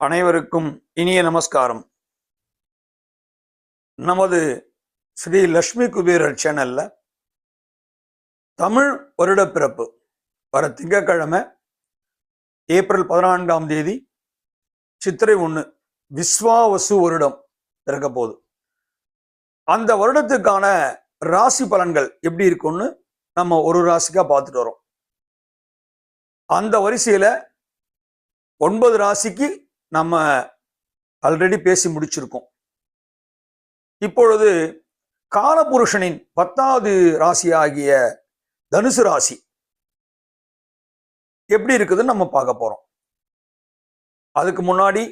அனைவருக்கும் இனிய நமஸ்காரம். நமது ஸ்ரீ லக்ஷ்மி குபேரர் சேனல்ல தமிழ் வருட பிறப்பு வர திங்கட்கிழமை ஏப்ரல் பதினான்காம் தேதி சித்திரை ஒன்று விஸ்வாவசு வருடம் பிறக்க போகுது. அந்த வருடத்துக்கான ராசி பலன்கள் எப்படி இருக்கும்னு நம்ம ஒரு ராசிக்கா பார்த்துட்டு வரோம். அந்த வரிசையில ஒன்பது ராசிக்கு நம்ம ஆல்ரெடி பேசி முடிச்சிருக்கோம். இப்பொழுது காலபுருஷனின் பத்தாவது ராசி ஆகிய தனுசு ராசி எப்படி இருக்குதுன்னு நம்ம பார்க்க போறோம். அதுக்கு முன்னாடி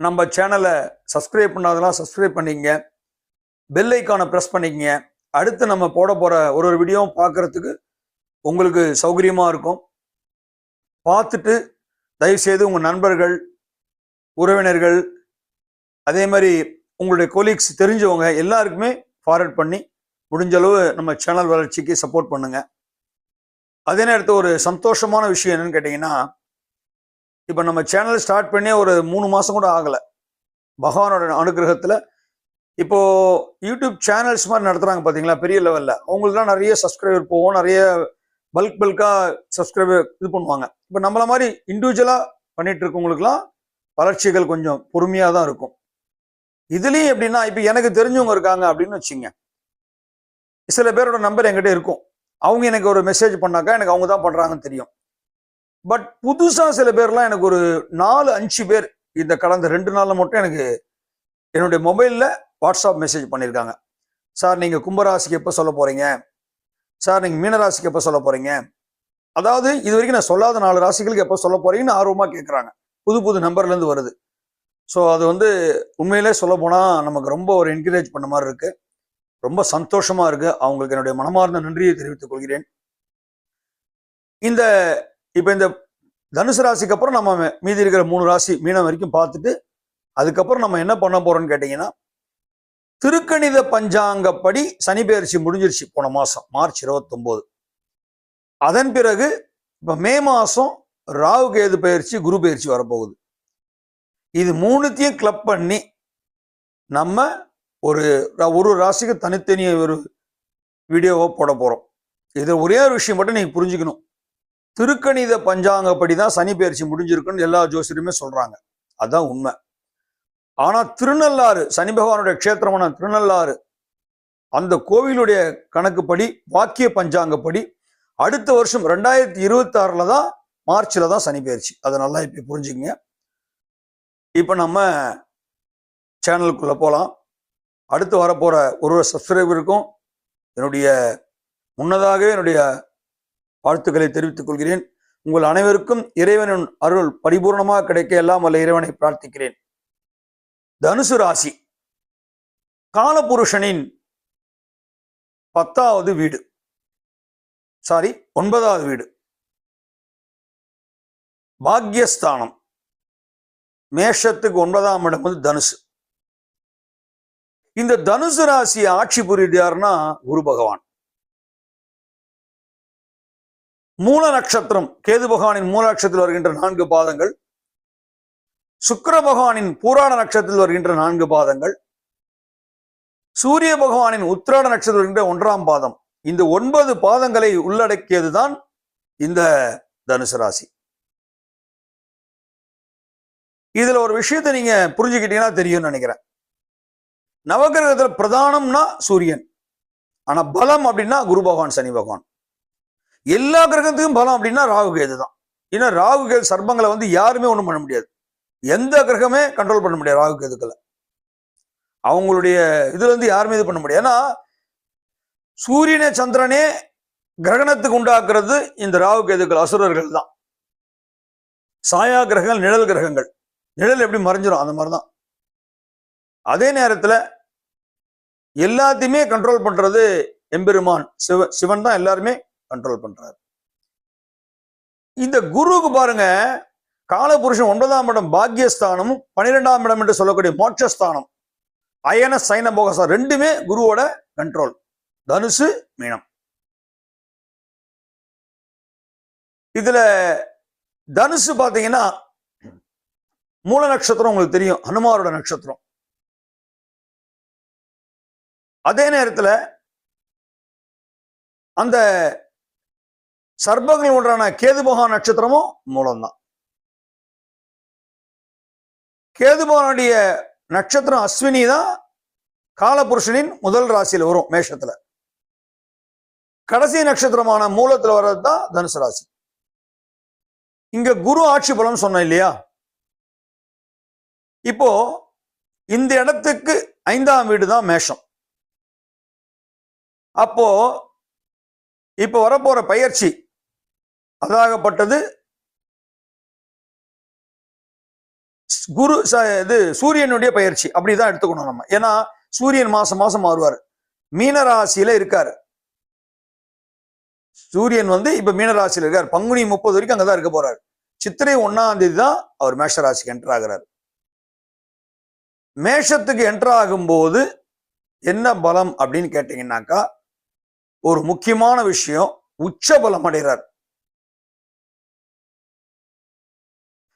நம்ம சேனலை சப்ஸ்கிரைப் பண்ணாதெல்லாம் சப்ஸ்கிரைப் பண்ணிங்க பெல் ஐக்கானை ப்ரெஸ் பண்ணிக்கங்க. அடுத்து நம்ம போட போகிற ஒரு ஒரு வீடியோவும் பார்க்கறதுக்கு உங்களுக்கு சௌகரியமாக இருக்கும். பார்த்துட்டு தயவுசெய்து உங்கள் நண்பர்கள் உறவினர்கள் அதே மாதிரி உங்களுடைய கொலீக்ஸ் தெரிஞ்சவங்க எல்லாருக்குமே ஃபார்வர்ட் பண்ணி முடிஞ்ச அளவு நம்ம சேனல் வளர்ச்சிக்கு சப்போர்ட் பண்ணுங்க. அதே நேரத்தில் ஒரு சந்தோஷமான விஷயம் என்னன்னு கேட்டிங்கன்னா இப்போ நம்ம சேனல் ஸ்டார்ட் பண்ணி ஒரு மூணு மாதம் கூட ஆகலை. பகவானோட அனுகிரகத்தில் இப்போது யூடியூப் சேனல்ஸ் மாதிரி நடத்துகிறாங்க பார்த்தீங்களா பெரிய லெவலில் அவங்களுக்குலாம் நிறைய சப்ஸ்கிரைபர் போகும் நிறைய பல்க் பல்காக சப்ஸ்கிரைபர் இது பண்ணுவாங்க. இப்போ நம்மள மாதிரி இண்டிவிஜுவலாக பண்ணிட்டு இருக்கவங்களுக்குலாம் வளர்ச்சிகள் கொஞ்சம் பொறுமையாக தான் இருக்கும். இதுலேயும் எப்படின்னா இப்போ எனக்கு தெரிஞ்சவங்க இருக்காங்க அப்படின்னு வச்சுங்க. சில பேரோட நம்பர் என்கிட்ட இருக்கும். அவங்க எனக்கு ஒரு மெசேஜ் பண்ணாக்கா எனக்கு அவங்க தான் பண்ணுறாங்கன்னு தெரியும். பட் புதுசாக சில பேர்லாம் எனக்கு ஒரு நாலு அஞ்சு பேர் இந்த கடந்த ரெண்டு நாளில் மட்டும் எனக்கு என்னுடைய மொபைலில் வாட்ஸ்அப் மெசேஜ் பண்ணியிருக்காங்க சார் நீங்கள் கும்பராசிக்கு எப்போ சொல்ல போகிறீங்க சார் நீங்கள் மீனராசிக்கு எப்போ சொல்ல போகிறீங்க அதாவது இது வரைக்கும் நான் சொல்லாத நாலு ராசிகளுக்கு எப்போ சொல்ல போகிறீங்கன்னு ஆர்வமாக கேட்குறாங்க புது புது நம்பர்லேருந்து வருது. ஸோ அது வந்து உண்மையிலே சொல்ல போனால் நமக்கு ரொம்ப ஒரு என்கரேஜ் பண்ண மாதிரி இருக்குது ரொம்ப சந்தோஷமாக இருக்குது அவங்களுக்கு என்னுடைய மனமார்ந்த நன்றியை தெரிவித்துக் கொள்கிறேன். இந்த இப்போ இந்த தனுசு ராசிக்கு அப்புறம் நம்ம மீதி இருக்கிற மூணு ராசி மீனம் வரைக்கும் பார்த்துட்டு அதுக்கப்புறம் நம்ம என்ன பண்ண போகிறோம்னு கேட்டிங்கன்னா திருக்கணித பஞ்சாங்கப்படி சனி பயிற்சி முடிஞ்சிருச்சு போன மாதம் மார்ச் 29 அதன் பிறகு இப்போ மே மாதம் ராகு கேது பயிற்சி குரு பயிற்சி வரப்போகுது. இது மூணுத்தையும் கிளப் பண்ணி நம்ம ஒரு ஒரு ராசிக்கு தனித்தனிய ஒரு வீடியோவை போட போறோம். இது ஒரே ஒரு விஷயம் மட்டும் நீங்க புரிஞ்சுக்கணும். திருக்கணித பஞ்சாங்கப்படி தான் சனி பயிற்சி முடிஞ்சிருக்குன்னு எல்லா ஜோசியருமே சொல்றாங்க. அதுதான் உண்மை. ஆனா திருநள்ளாறு சனி பகவானுடைய க்ஷேத்திரமான திருநள்ளாறு அந்த கோவிலுடைய கணக்குப்படி வாக்கிய பஞ்சாங்கப்படி அடுத்த வருஷம் ரெண்டாயிரத்தி இருபத்தி ஆறுல தான் மார்ச்சில் தான் சனி பயிற்சி. அதை நல்லா இப்போ புரிஞ்சுக்கங்க. இப்போ நம்ம சேனலுக்குள்ளே போகலாம் அடுத்து வரப்போகிற ஒரு ஒரு சப்ஸ்கிரைபருக்கும் என்னுடைய முன்னதாகவே என்னுடைய வாழ்த்துக்களை தெரிவித்துக் கொள்கிறேன். உங்கள் அனைவருக்கும் இறைவனின் அருள் பரிபூர்ணமாக கிடைக்க எல்லாம் வல்ல இறைவனை பிரார்த்திக்கிறேன். தனுசு ராசி. காலபுருஷனின் பத்தாவது வீடு. சாரி ஒன்பதாவது வீடு. பாக்யஸ்தானம். மேஷத்துக்கு ஒன்பதாம் இடம் வந்து தனுசு. இந்த தனுசு ராசியை ஆட்சி புரியுது யாருன்னா குரு பகவான். மூல நட்சத்திரம் கேது பகவானின் மூல நட்சத்திரத்தில் வருகின்ற நான்கு பாதங்கள் சுக்கர பகவானின் பூராட நட்சத்திரத்தில் வருகின்ற நான்கு பாதங்கள் சூரிய பகவானின் உத்திராட நட்சத்திரம் வருகின்ற ஒன்றாம் பாதம். இந்த ஒன்பது பாதங்களை உள்ளடக்கியதுதான் இந்த தனுசு ராசி. இதுல ஒரு விஷயத்தை நீங்க புரிஞ்சுக்கிட்டீங்கன்னா தெரியும்னு நினைக்கிறேன். நவகிரகத்துல பிரதானம்னா சூரியன். ஆனா பலம் அப்படின்னா குரு பகவான் சனி பகவான். எல்லா கிரகத்துக்கும் பலம் அப்படின்னா ராகு கேது தான். ஏன்னா ராகு கேது சர்ப்பங்களை வந்து யாருமே ஒன்றும் பண்ண முடியாது. எந்த கிரகமே கண்ட்ரோல் பண்ண முடியாது ராகு கேதுக்களை. அவங்களுடைய இதுல இருந்து யாருமே இது பண்ண முடியாது. ஏன்னா சூரியனே சந்திரனே கிரகணத்துக்கு உண்டாக்குறது இந்த ராகு கேதுக்கள் அசுரர்கள் தான். சாயா கிரகங்கள் நிழல் கிரகங்கள். நிழல் எப்படி மறைஞ்சிரும்? அந்த மாதிரி தான் அதே நேரத்தில் எல்லாத்தையுமே கண்ட்ரோல் பண்றது எம்பெருமான். சிவ சிவன் தான் எல்லாருமே கண்ட்ரோல் பண்றாரு. இந்த குருவுக்கு பாருங்க காலபுருஷன் ஒன்பதாம் இடம் பாக்யஸ்தானமும் பன்னிரெண்டாம் இடம் என்று சொல்லக்கூடிய மோட்சஸ்தானம். அயன சைன போகசா ரெண்டுமே குருவோட கண்ட்ரோல் தனுசு மீனம். இதுல தனுசு பார்த்தீங்கன்னா மூல நட்சத்திரம் உங்களுக்கு தெரியும் ஹனுமாரோட நட்சத்திரம். அதே நேரத்துல அந்த சர்பங்கள் ஒன்றான கேதுபகா நட்சத்திரமும் மூலம்தான். கேதுபகனுடைய நட்சத்திரம் அஸ்வினி தான் காலபுருஷனின் முதல் ராசியில் வரும் மேஷத்துல. கடைசி நட்சத்திரமான மூலத்தில் வர்றது தான் தனுசு ராசி. இங்க குரு ஆட்சி பலம் சொன்னேன் இல்லையா? இப்போ இந்த இடத்துக்கு ஐந்தாம் வீடு தான் மேஷம். அப்போ இப்போ வரப்போற பயிற்சி அதாகப்பட்டது குரு ச- இது சூரியனுடைய பயிற்சி. அப்படிதான் எடுத்துக்கணும் நம்ம. ஏன்னா சூரியன் மாசம் மாசம் மாறுவார். மீனராசியில இருக்காரு. சூரியன் வந்து இப்ப மீனராசியில இருக்கார். பங்குனி முப்பது வரைக்கும் அங்கதான் இருக்க போறாரு. சித்திரை ஒன்னாம் தேதி தான் அவர் மேஷராசிக்கு என்டர் ஆகிறார். மேஷத்துக்கு என்ட்ரு ஆகும்போது என்ன பலம் அப்படின்னு கேட்டீங்கன்னாக்கா ஒரு முக்கியமான விஷயம் உச்ச பலம் அடைகிறார்.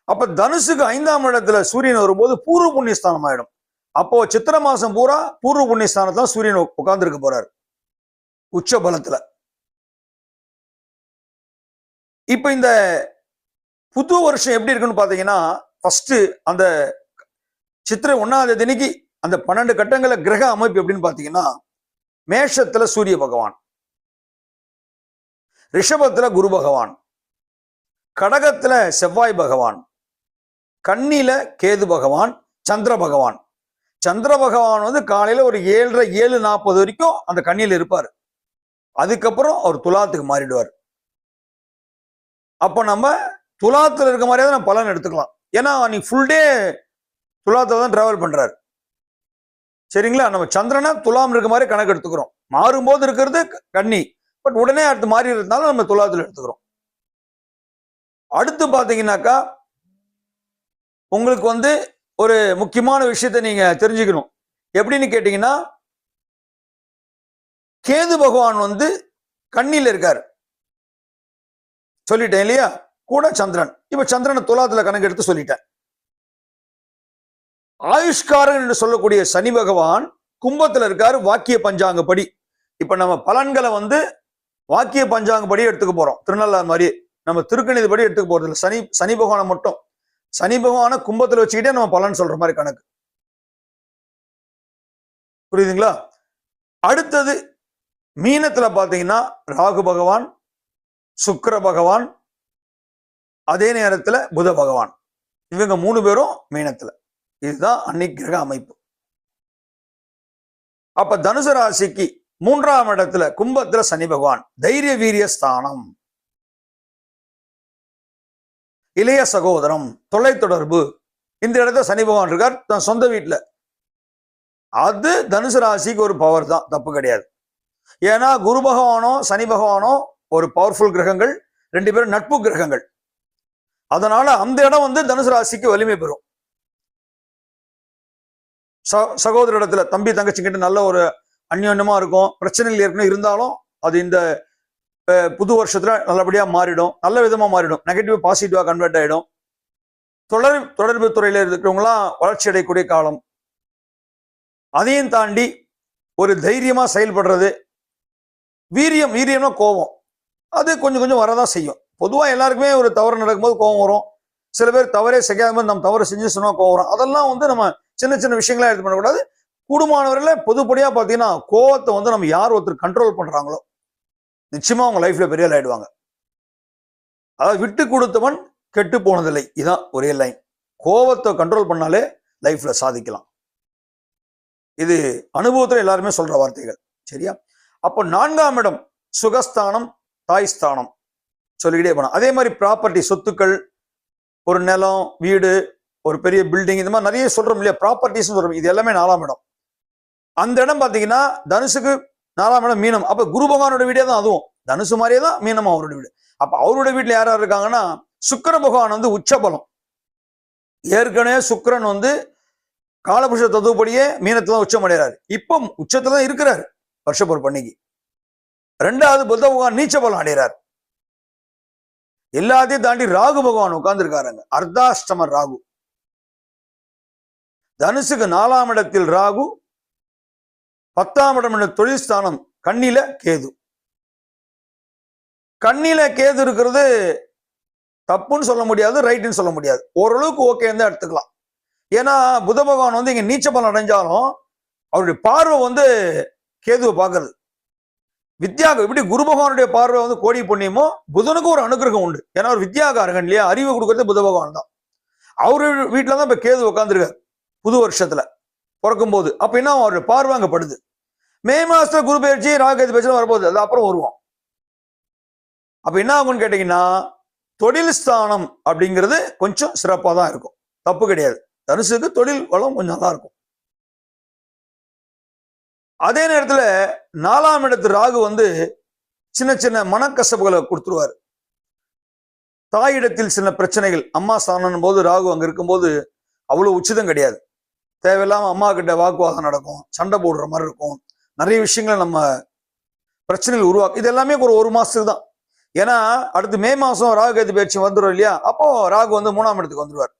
அப்ப தனுசுக்கு ஐந்தாம் இடத்துல சூரியன் வரும்போது பூர்வ புண்ணியஸ்தானம் ஆயிடும். அப்போ சித்திர மாசம் பூரா பூர்வ புண்ணியஸ்தானத்தான் சூரியன் உட்கார்ந்துருக்க போறாரு. உச்ச பலத்துல. இப்ப இந்த புது வருஷம் எப்படி இருக்குன்னு பாத்தீங்கன்னா ஃபர்ஸ்ட் அந்த சித்திரை ஒன்னாவது தினிக்கு அந்த பன்னெண்டு கட்டங்கள கிரக அமைப்பு எப்படின்னு பார்த்தீங்கன்னா மேஷத்துல சூரிய பகவான் ரிஷபத்துல குரு பகவான் கடகத்துல செவ்வாய் பகவான் கன்னில கேது பகவான் சந்திர பகவான். சந்திர பகவான் வந்து காலையில ஒரு ஏழரை ஏழு நாற்பது வரைக்கும் அந்த கண்ணியில் இருப்பார். அதுக்கப்புறம் அவர் துலாத்துக்கு மாறிடுவார். அப்போ நம்ம துலாத்துல இருக்க மாதிரியாவது நம்ம பலன் எடுத்துக்கலாம். ஏன்னா அன்னைக்கு ஃபுல் டே துலாத்துல தான் டிராவல் பண்றாரு. சரிங்களா? நம்ம சந்திரனை துலாம் இருக்க மாதிரி கணக்கு எடுத்துக்கிறோம். மாறும்போது இருக்கிறது கன்னி. பட் உடனே அடுத்து மாறி இருந்தாலும் நம்ம துலாத்துல எடுத்துக்கிறோம். அடுத்து பாத்தீங்கன்னாக்கா உங்களுக்கு வந்து ஒரு முக்கியமான விஷயத்தை நீங்க தெரிஞ்சுக்கணும். எப்படின்னு கேட்டீங்கன்னா கேது பகவான் வந்து கண்ணில இருக்காரு. சொல்லிட்டேன் இல்லையா? கூட சந்திரன். இப்ப சந்திரனை துலாத்துல கணக்கு எடுத்து சொல்லிட்டேன். ஆயுஷ்காரன் என்று சொல்லக்கூடிய சனி பகவான் கும்பத்துல இருக்காரு வாக்கிய பஞ்சாங்கப்படி. இப்போ நம்ம பலன்களை வந்து வாக்கிய பஞ்சாங்கப்படி எடுத்துக்க போறோம். திருநள்ளாறு மாதிரி நம்ம திருக்கணித படி எடுத்துக்க போகிறது இல்லை. சனி சனி பகவானை மட்டும். சனி பகவானை கும்பத்தில் வச்சுக்கிட்டே நம்ம பலன் சொல்ற மாதிரி கணக்கு. புரியுதுங்களா? அடுத்தது மீனத்துல பார்த்தீங்கன்னா ராகு பகவான் சுக்கர பகவான் அதே நேரத்துல புத பகவான். இவங்க மூணு பேரும் மீனத்துல. இதுதான் அன்னைக்கு கிரக அமைப்பு. அப்ப தனுசு ராசிக்கு மூன்றாம் இடத்துல கும்பத்துல சனி பகவான் தைரிய வீரிய ஸ்தானம். இளைய சகோதரம் தொலை தொடர்பு. இந்த இடத்துல சனி பகவான் இருக்கார் தன் சொந்த வீட்டுல அது தனுசு ராசிக்கு ஒரு பவர் தான் தப்பு கிடையாது. ஏன்னா குரு பகவானோ சனி பகவானோ ஒரு பவர்ஃபுல் கிரகங்கள் ரெண்டு பேரும் நட்பு கிரகங்கள். அதனால அந்த இடம் வந்து தனுசு ராசிக்கு வலிமை பெறும். ச- சகோதர இடத்துல தம்பி தங்கச்சிக்கிட்ட நல்ல ஒரு அந்யோன்யமா இருக்கும் பிரச்சனைகள் ஏற்கனவே இருந்தாலும் அது இந்த புது வருஷத்துல நல்லபடியா மாறிடும் நல்ல விதமா மாறிடும். நெகட்டிவ் பாசிட்டிவா கன்வெர்ட் ஆயிடும். தொடர் தொடர்பு துறையில இருக்கிறவங்களாம் வளர்ச்சி அடையக்கூடிய காலம். அதையும் தாண்டி ஒரு தைரியமா செயல்படுறது வீரியம் வீரியம்னா கோபம். அது கொஞ்சம் கொஞ்சம் வரதான் செய்யும். பொதுவா எல்லாருக்குமே ஒரு தவறு நடக்கும்போது கோபம் வரும். சில பேர் தவறே செய்யாத மாதிரி நம்ம தவறு செஞ்சு சொன்னா கோவம் வரும். அதெல்லாம் வந்து நம்ம சின்ன சின்ன விஷயங்களா எடுத்து பண்ணக்கூடாது. கூடுமானவரில் பொதுப்படியாக பார்த்தீங்கன்னா கோவத்தை வந்து நம்ம யார் ஒருத்தர் கண்ட்ரோல் பண்றாங்களோ நிச்சயமாக அவங்க லைஃப்ல பெரிய ஆகிடுவாங்க அதாவது விட்டு கொடுத்தவன் கெட்டு போனதில்லை. இதான் ஒரே லைன் கோவத்தை கண்ட்ரோல் பண்ணாலே லைஃப்ல சாதிக்கலாம். இது அனுபவத்தில் எல்லாருமே சொல்ற வார்த்தைகள். சரியா? அப்போ நான்காம் இடம் சுகஸ்தானம் தாய்ஸ்தானம் சொல்லிக்கிட்டே போனோம் அதே மாதிரி ப்ராப்பர்ட்டி சொத்துக்கள் ஒரு நிலம் வீடு ஒரு பெரிய பில்டிங் இந்த மாதிரி நிறைய சொல்றோம் இல்லையா? ப்ராப்பர்ட்டிஸ் சொல்றோம். இது எல்லாமே நாலாம் இடம். அந்த இடம் பாத்தீங்கன்னா தனுசுக்கு நாலாம் இடம் மீனம். அப்ப குரு பகவானோட வீடே தான் அதுவும். தனுசு மாதிரியே தான் மீனம் அவரோட வீடு. அப்ப அவரோட வீட்டுல யார் யார் இருக்காங்கன்னா சுக்கர பகவான் வந்து உச்சபலம். ஏற்கனவே சுக்கரன் வந்து காலபுருஷ தத்துவப்படியே மீனத்துல தான் உச்சம் அடைகிறாரு இப்போ உச்சத்துல தான் இருக்கிறாரு வருஷப்பொரு பண்ணிக்கு ரெண்டாவது புத்த பகவான் நீச்ச பலம் அடைகிறார். எல்லாத்தையும் தாண்டி ராகு பகவான் உட்கார்ந்துருக்காருங்க. அர்த்தாஷ்டமர் ராகு. தனுசுக்கு நாலாம் இடத்தில் ராகு பத்தாம் இடம் என்ற தொழில் ஸ்தானம் கண்ணில கேது. கண்ணில கேது இருக்கிறது தப்புன்னு சொல்ல முடியாது ரைட்டுன்னு சொல்ல முடியாது. ஓரளவுக்கு ஓகேன்னு தான் எடுத்துக்கலாம். ஏன்னா புத பகவான் வந்து இங்க நீச்ச பலன் அடைஞ்சாலும் அவருடைய பார்வை வந்து கேதுவை பார்க்கறது. வித்யாக எப்படி குரு பகவானுடைய பார்வை வந்து கோடி புண்ணியமோ புதனுக்கு ஒரு அனுகிரகம் உண்டு. ஏன்னா அவர் வித்யாகாரகன் இல்லையா? அறிவு கொடுக்கறது புத பகவான் தான். அவரு வீட்டில் தான் இப்ப கேது உட்காந்துருக்காரு புது வருஷத்துல பிறக்கும் போது அப்ப என்ன அவருடைய பார்வை அங்க படுது மே மாசத்துல குரு பயிற்சி ராகேது பயிற்சி வரப்போகுது. அது அப்புறம் வருவோம். அப்ப என்ன ஆகும்னு கேட்டீங்கன்னா தொழில் ஸ்தானம் அப்படிங்கிறது கொஞ்சம் சிறப்பாக தான் இருக்கும். தப்பு கிடையாது. தனுசுக்கு தொழில் வளம் கொஞ்சம் நல்லா இருக்கும். அதே நேரத்துல நாலாம் இடத்து ராகு வந்து சின்ன சின்ன மனக்கசப்புகளை கொடுத்துருவாரு. தாயிடத்தில் சில பிரச்சனைகள் அம்மா ஸ்தானம் போது ராகு அங்க இருக்கும்போது அவ்வளவு உச்சிதம் கிடையாது. தேவையில்லாமல் அம்மா கிட்ட வாக்குவாதம் நடக்கும் சண்டை போடுற மாதிரி இருக்கும். நிறைய விஷயங்களை நம்ம பிரச்சனைகள் உருவாக்கும். இது எல்லாமே ஒரு ஒரு மாசத்துக்கு தான். ஏன்னா அடுத்து மே மாசம் ராகு கேது பயிற்சி வந்துடும் இல்லையா? அப்போ ராகு வந்து மூணாம் இடத்துக்கு வந்துடுவார்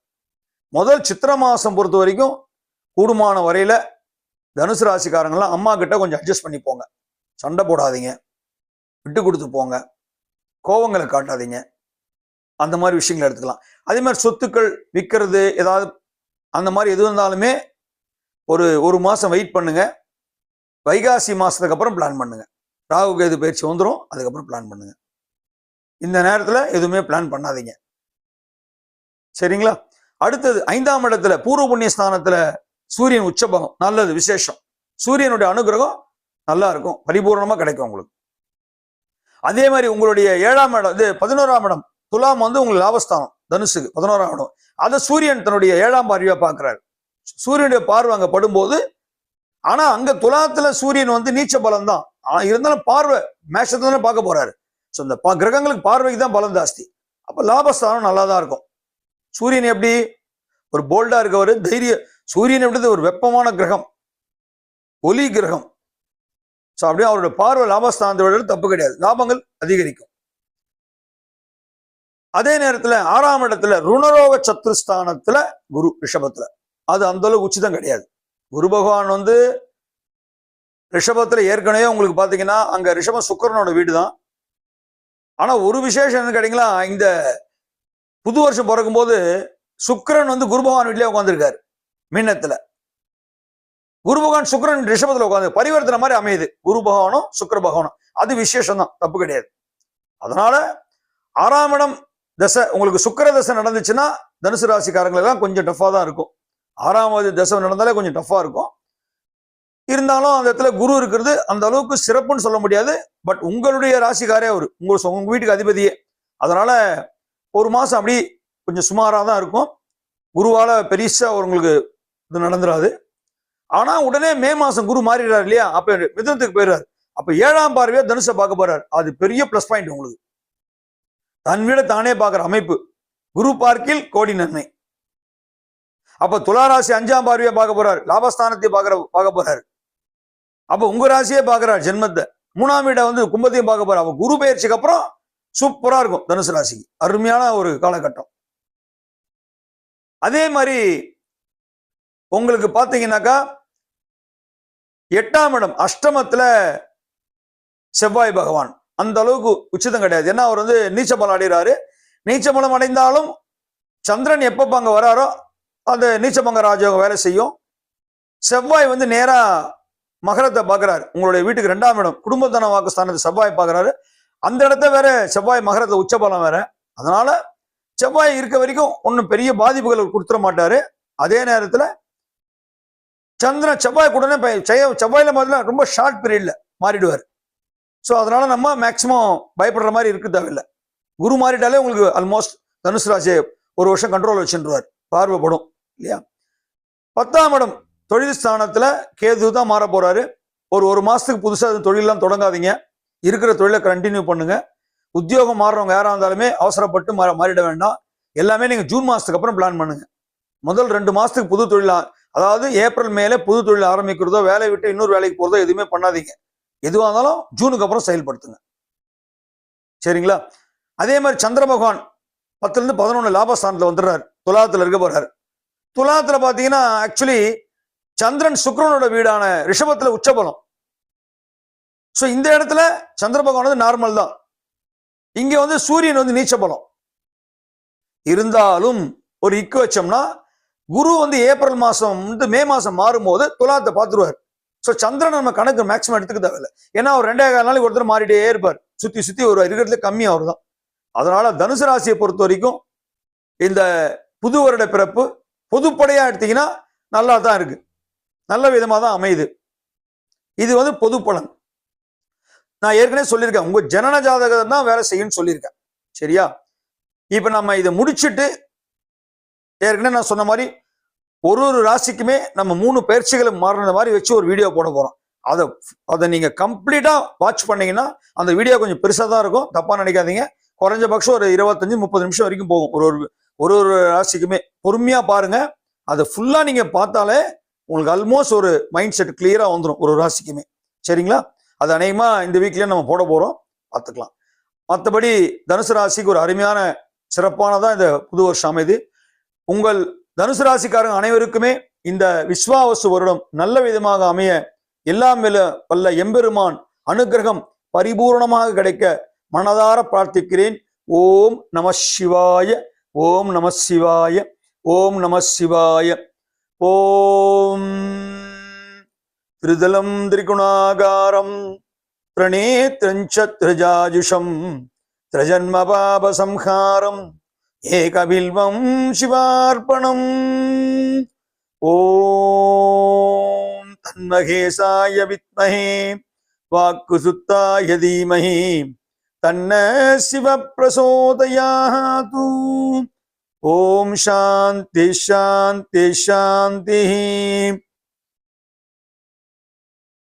முதல் சித்திர மாசம் பொறுத்த வரைக்கும் கூடுமான வரையில தனுசு ராசிக்காரங்களாம் அம்மா கிட்ட கொஞ்சம் அட்ஜஸ்ட் பண்ணி போங்க. சண்டை போடாதீங்க. விட்டு கொடுத்து போங்க. கோவங்களை காட்டாதீங்க. அந்த மாதிரி விஷயங்களை எடுத்துக்கலாம். அதே மாதிரி சொத்துக்கள் விற்கிறது ஏதாவது அந்த மாதிரி எது இருந்தாலுமே ஒரு ஒரு மாதம் வெயிட் பண்ணுங்கள் வைகாசி மாதத்துக்கு அப்புறம் பிளான் பண்ணுங்கள் ராகு கேது பயிற்சி வந்துடும் அதுக்கப்புறம் பிளான் பண்ணுங்கள் இந்த நேரத்தில் எதுவுமே பிளான் பண்ணாதீங்க. சரிங்களா? அடுத்தது ஐந்தாம் இடத்துல பூர்வ புண்ணிய ஸ்தானத்தில் சூரியன் உச்சபகம் நல்லது விசேஷம். சூரியனுடைய அனுகிரகம் நல்லா இருக்கும் பரிபூர்ணமாக கிடைக்கும் உங்களுக்கு. அதே மாதிரி உங்களுடைய ஏழாம் இடம் இது பதினோராம் இடம் துலாம் வந்து உங்களுக்கு லாபஸ்தானம் தனுசுக்கு பதினோராம் இடம். அதை சூரியன் தன்னுடைய ஏழாம் பார்வையாக பார்க்குறாரு. சூரியனுடைய பார்வை அங்க படும்போது ஆனா அங்க துலாத்துல சூரியன் வந்து நீச்ச பலம் தான் ஆனா இருந்தாலும் பார்வை மேஷத்தை தானே பார்க்க போறாரு. ஸோ இந்த பா- கிரகங்களுக்கு பார்வைக்கு தான் பலம் ஜாஸ்தி. அப்ப லாபஸ்தானம் நல்லா தான் இருக்கும். சூரியன் எப்படி? ஒரு போல்டா இருக்கவர் தைரிய சூரியன் எப்படி ஒரு வெப்பமான கிரகம். ஒலி கிரகம். ஸோ அப்படியே அவரோட பார்வை லாபஸ்தானத்தை விட தப்பு கிடையாது. லாபங்கள் அதிகரிக்கும். அதே நேரத்துல ஆறாம் இடத்துல ருணரோக சத்துருஸ்தானத்துல குரு ரிஷபத்துல. அது அந்த அளவுக்கு உச்சிதம் கிடையாது. குரு பகவான் வந்து ரிஷபத்துல ஏற்கனவே உங்களுக்கு பார்த்தீங்கன்னா அங்க ரிஷபம் சுக்கரனோட வீடு தான் ஆனா ஒரு விசேஷம் என்ன கேட்டிங்களா இந்த புது வருஷம் பிறக்கும்போது சுக்கரன் வந்து குரு பகவான் வீட்லயே உட்காந்துருக்காரு மீனத்துல. குரு பகவான் சுக்கரன் ரிஷபத்துல உட்காந்து பரிவர்த்தனை மாதிரி அமையுது. குரு பகவானும் சுக்கர பகவானும். அது விசேஷம் தான் தப்பு கிடையாது. அதனால ஆறாம் இடம் தசை உங்களுக்கு சுக்கிர தசை நடந்துச்சுன்னா தனுசு ராசிக்காரங்களெல்லாம் கொஞ்சம் டஃப்பாக தான் இருக்கும். ஆறாவது தசை நடந்தாலே கொஞ்சம் டஃப்பாக இருக்கும். இருந்தாலும் அந்த இடத்துல குரு இருக்கிறது அந்த அளவுக்கு சிறப்புன்னு சொல்ல முடியாது. பட் உங்களுடைய ராசிக்காரே அவர். உங்க சொ- உங்க வீட்டுக்கு அதிபதியே. அதனால ஒரு மாசம் அப்படி கொஞ்சம் சுமாராக தான் இருக்கும். குருவால பெருசா உங்களுக்கு இது நடந்துடாது ஆனா உடனே மே மாசம் குரு மாறிடுறாரு இல்லையா? அப்ப மிதனத்துக்கு போயிடுறாரு. அப்ப ஏழாம் பார்வையா தனுஷை பார்க்க போறாரு. அது பெரிய ப்ளஸ் பாயிண்ட் உங்களுக்கு. தன் வீட தானே பார்க்குற அமைப்பு. குரு பார்க்கில் கோடி நன்மை. அப்ப துளாராசி அஞ்சாம் பார்வையை பார்க்க போறாரு. லாபஸ்தானத்தை பார்க்கற பார்க்க போறாரு. அப்ப உங்க ராசியே பார்க்கறாரு ஜென்மத்தை. மூணாம் வீட வந்து கும்பத்தையும் பார்க்க போறாரு. அவன் குரு பயிற்சிக்கு அப்புறம் சூப்பரா இருக்கும் தனுசு ராசிக்கு. அருமையான ஒரு காலகட்டம். அதே மாதிரி உங்களுக்கு பாத்தீங்கன்னாக்கா எட்டாம் இடம் அஷ்டமத்துல செவ்வாய் பகவான். அந்த அளவுக்கு உச்சிதம் கிடையாது. ஏன்னா அவர் வந்து நீச்ச பலம் அடைகிறாரு. நீச்ச பலம் அடைந்தாலும் சந்திரன் எப்பப்ப அங்க வராரோ அந்த நீச்சமங்க ராஜயோகம் வேலை செய்யும். செவ்வாய் வந்து நேராக மகரத்தை பார்க்குறாரு. உங்களுடைய வீட்டுக்கு ரெண்டாம் இடம். குடும்பத்தன வாக்கு ஸ்தானத்தை செவ்வாய் பார்க்குறாரு. அந்த இடத்த வேற செவ்வாய் மகரத்தை உச்சபலம் வேற. அதனால செவ்வாய் இருக்க வரைக்கும் ஒன்றும் பெரிய பாதிப்புகளை கொடுத்துட மாட்டாரு. அதே நேரத்தில் சந்திரன் செவ்வாய் கூடனே ப- செய- செவ்வாயில முதல்ல ரொம்ப ஷார்ட் பீரியட்ல மாறிடுவார். ஸோ அதனால நம்ம மேக்சிமம் பயப்படுற மாதிரி இருக்க தேவையில்லை. குரு மாறிட்டாலே உங்களுக்கு ஆல்மோஸ்ட் தனுசு ராசியை ஒரு வருஷம் கண்ட்ரோல் வச்சுருவார். பார்வைப்படும். இல்லையா? பத்தாம் இடம் தொழில் ஸ்தானத்துல கேது தான் மாற போறாரு. ஒரு ஒரு மாசத்துக்கு புதுசா அது தொழிலெல்லாம் தொடங்காதீங்க. இருக்கிற தொழிலை கண்டினியூ பண்ணுங்க. உத்தியோகம் மாறுறவங்க யாரா இருந்தாலுமே அவசரப்பட்டு மாற மாறிட வேண்டாம். எல்லாமே நீங்க ஜூன் மாசத்துக்கு அப்புறம் பிளான் பண்ணுங்க. முதல் ரெண்டு மாசத்துக்கு புது தொழில் அதாவது ஏப்ரல் மேலே புது தொழில் ஆரம்பிக்கிறதோ வேலையை விட்டு இன்னொரு வேலைக்கு போறதோ எதுவுமே பண்ணாதீங்க. எதுவாக இருந்தாலும் ஜூனுக்கு அப்புறம் செயல்படுத்துங்க. சரிங்களா? அதே மாதிரி சந்திர பகவான் பத்துல இருந்து பதினொன்று லாபஸ்தானத்துல வந்துடுறாரு. துலாத்தில் இருக்க போறாரு. துலாத்துல பாத்தீங்கன்னா ஆக்சுவலி சந்திரன் சுக்ரனோட வீடான ரிஷபத்துல உச்சபலம். சோ இந்த இடத்துல சந்திர பகவான் வந்து நார்மல் தான். இங்க வந்து சூரியன் வந்து நீச்ச பலம் இருந்தாலும் ஒரு இக்கு வச்சோம்னா குரு வந்து ஏப்ரல் மாசம் வந்து மே மாசம் மாறும்போது துலாத்தை பார்த்துருவார். ஸோ சந்திரன் நம்ம கணக்கு மேக்ஸிமம் எடுத்துக்க தேவையில்ல. ஏன்னா அவர் ரெண்டே கால நாளைக்கு ஒருத்தர் மாறிட்டே இருப்பார். சுத்தி சுத்தி ஒரு இருக்கிறதுல கம்மி அவர் தான் அதனால தனுசு ராசியை பொறுத்த வரைக்கும் இந்த புது வருட பிறப்பு பொதுப்படையாக எடுத்தீங்கன்னா நல்லா தான் இருக்கு. நல்ல விதமாக தான் அமையுது. இது வந்து பொது பலன் நான் ஏற்கனவே சொல்லியிருக்கேன். உங்கள் ஜனன ஜாதகம் தான் வேலை செய்யும்னு சொல்லியிருக்கேன். சரியா? இப்போ நம்ம இதை முடிச்சுட்டு ஏற்கனவே நான் சொன்ன மாதிரி ஒரு ஒரு ராசிக்குமே நம்ம மூணு பயிற்சிகளை மாறின மாதிரி வச்சு ஒரு வீடியோ போட போகிறோம் அதை அதை நீங்கள் கம்ப்ளீட்டாக வாட்ச் பண்ணீங்கன்னா அந்த வீடியோ கொஞ்சம் பெருசாக தான் இருக்கும். தப்பாக நினைக்காதீங்க. குறைஞ்சபட்சம் ஒரு இருபத்தஞ்சி முப்பது நிமிஷம் வரைக்கும் போகும். ஒரு ஒரு ஒரு ஒரு ராசிக்குமே பொறுமையாக பாருங்க. அதை ஃபுல்லாக நீங்கள் பார்த்தாலே உங்களுக்கு ஆல்மோஸ்ட் ஒரு மைண்ட் செட் கிளியராக வந்துடும் ஒரு ஒரு ராசிக்குமே. சரிங்களா? அது அநேகமாக இந்த வீக்லேயே நம்ம போட போகிறோம் பார்த்துக்கலாம். மற்றபடி தனுசு ராசிக்கு ஒரு அருமையான சிறப்பானதான் இந்த புது வருஷம் அமைது உங்கள் தனுசு ராசிக்காரங்க அனைவருக்குமே இந்த விஸ்வாவசு வருடம் நல்ல விதமாக அமைய எல்லாம் வெல்ல வல்ல எம்பெருமான் அனுக்கிரகம் பரிபூர்ணமாக கிடைக்க மனதார பிரார்த்திக்கிறேன். ஓம் நம சிவாய ஓம் நம சிவாய ஓம் நம சிவாய. ஓம். திருதலம் திரிகுணாகாரம் பிரணேத்ரஞ்ச திரஜாஜுஷம் திரஜன்ம பாபசம்ஹாரம் ஏகபில்வம் சிவார்ப்பணம். ஓம். தன்மகேசாய வித்மஹே வாக்குசுத்தாய தீமஹி தன்ன சிவ பிரசோதயாது ஓம் சாந்தி சாந்தி சாந்தி